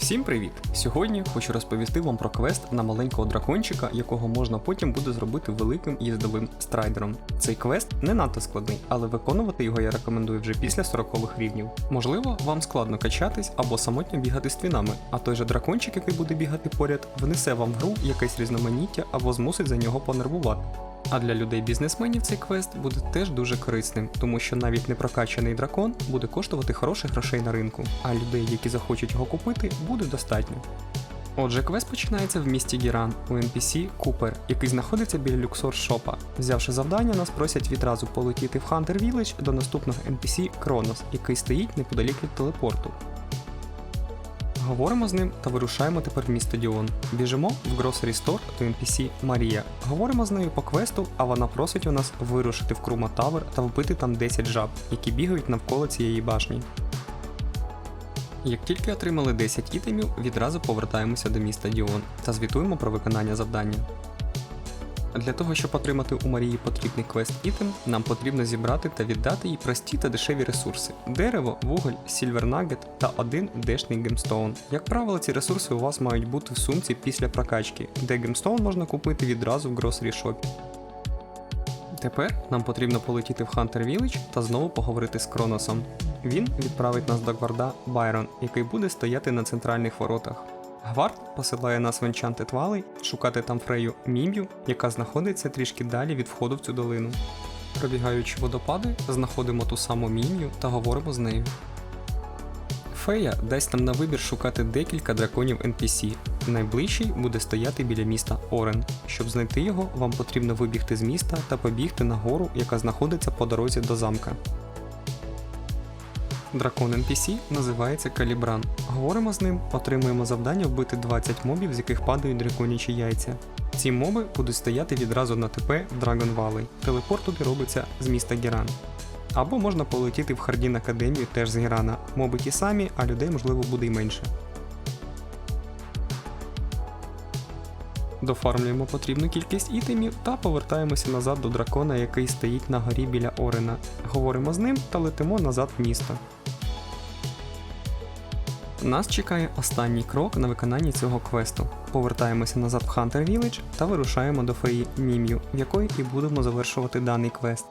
Всім привіт! Сьогодні хочу розповісти вам про квест на маленького дракончика, якого можна потім буде зробити великим їздовим страйдером. Цей квест не надто складний, але виконувати його я рекомендую вже після 40 рівнів. Можливо, вам складно качатись або самотньо бігати з твінами, а той же дракончик, який буде бігати поряд, внесе вам в гру якесь різноманіття або змусить за нього понервувати. А для людей-бізнесменів цей квест буде теж дуже корисним, тому що навіть непрокачаний дракон буде коштувати хороших грошей на ринку, а людей, які захочуть його купити, буде достатньо. Отже, квест починається в місті Гіран у NPC Купер, який знаходиться біля люксор шопа. Взявши завдання, нас просять відразу полетіти в Hunter Village до наступного NPC Кронос, який стоїть неподалік від телепорту. Говоримо з ним та вирушаємо тепер в місто Діон. Біжимо в Grocery Store до NPC Марія. Говоримо з нею по квесту, а вона просить у нас вирушити в Крума Тавер та вбити там 10 жаб, які бігають навколо цієї башні. Як тільки отримали 10 ітемів, відразу повертаємося до міста Діон та звітуємо про виконання завдання. Для того, щоб отримати у Марії потрібний квест ітем, нам потрібно зібрати та віддати їй прості та дешеві ресурси: дерево, вуголь, сільвер нагет та один дешний гемстоун. Як правило, ці ресурси у вас мають бути в сумці після прокачки, де гемстоун можна купити відразу в гросері шопі. Тепер нам потрібно полетіти в Hunter Village та знову поговорити з Кроносом. Він відправить нас до гварда Байрон, який буде стояти на центральних воротах. Гвард посилає нас в Enchanted Valley шукати там фрею Мім'ю, яка знаходиться трішки далі від входу в цю долину. Пробігаючи водопади, знаходимо ту саму Мім'ю та говоримо з нею. Фея дасть нам на вибір шукати декілька драконів NPC. Найближчий буде стояти біля міста Орен. Щоб знайти його, вам потрібно вибігти з міста та побігти на гору, яка знаходиться по дорозі до замка. Дракон NPC називається Калібран. Говоримо з ним, отримуємо завдання вбити 20 мобів, з яких падають драконячі яйця. Ці моби будуть стояти відразу на ТП в Dragon Valley. Телепорт туди робиться з міста Геран. Або можна полетіти в Хардін Академію теж з Герана. Моби ті самі, а людей можливо буде й менше. Дофармлюємо потрібну кількість ітемів та повертаємося назад до дракона, який стоїть на горі біля Орена. Говоримо з ним та летимо назад в місто. Нас чекає останній крок на виконанні цього квесту. Повертаємося назад в Hunter Village та вирушаємо до феї Мім'ю, в якої і будемо завершувати даний квест.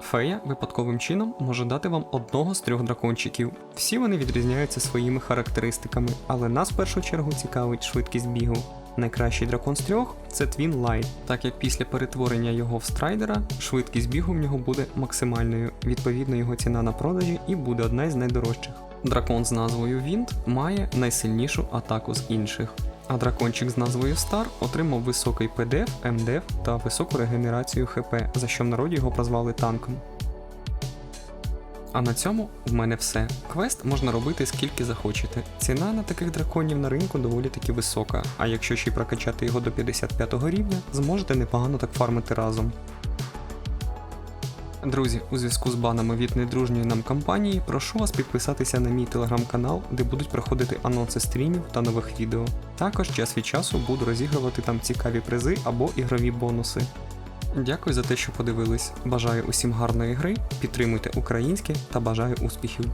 Фея випадковим чином може дати вам одного з трьох дракончиків. Всі вони відрізняються своїми характеристиками, але нас в першу чергу цікавить швидкість бігу. Найкращий дракон з трьох це Твін Лайт, так як після перетворення його в страйдера швидкість бігу в нього буде максимальною, відповідно його ціна на продажі і буде одна із найдорожчих. Дракон з назвою Вінт має найсильнішу атаку з інших. А дракончик з назвою Star отримав високий ПДФ, МДФ та високу регенерацію ХП, за що в народі його прозвали танком. А на цьому в мене все. Квест можна робити скільки захочете. Ціна на таких драконів на ринку доволі таки висока, а якщо ще й прокачати його до 55 рівня, зможете непогано так фармити разом. Друзі, у зв'язку з банами від недружньої нам компанії, прошу вас підписатися на мій телеграм-канал, де будуть проходити анонси стрімів та нових відео. Також час від часу буду розігрувати там цікаві призи або ігрові бонуси. Дякую за те, що подивились. Бажаю усім гарної гри, підтримуйте українське та бажаю успіхів.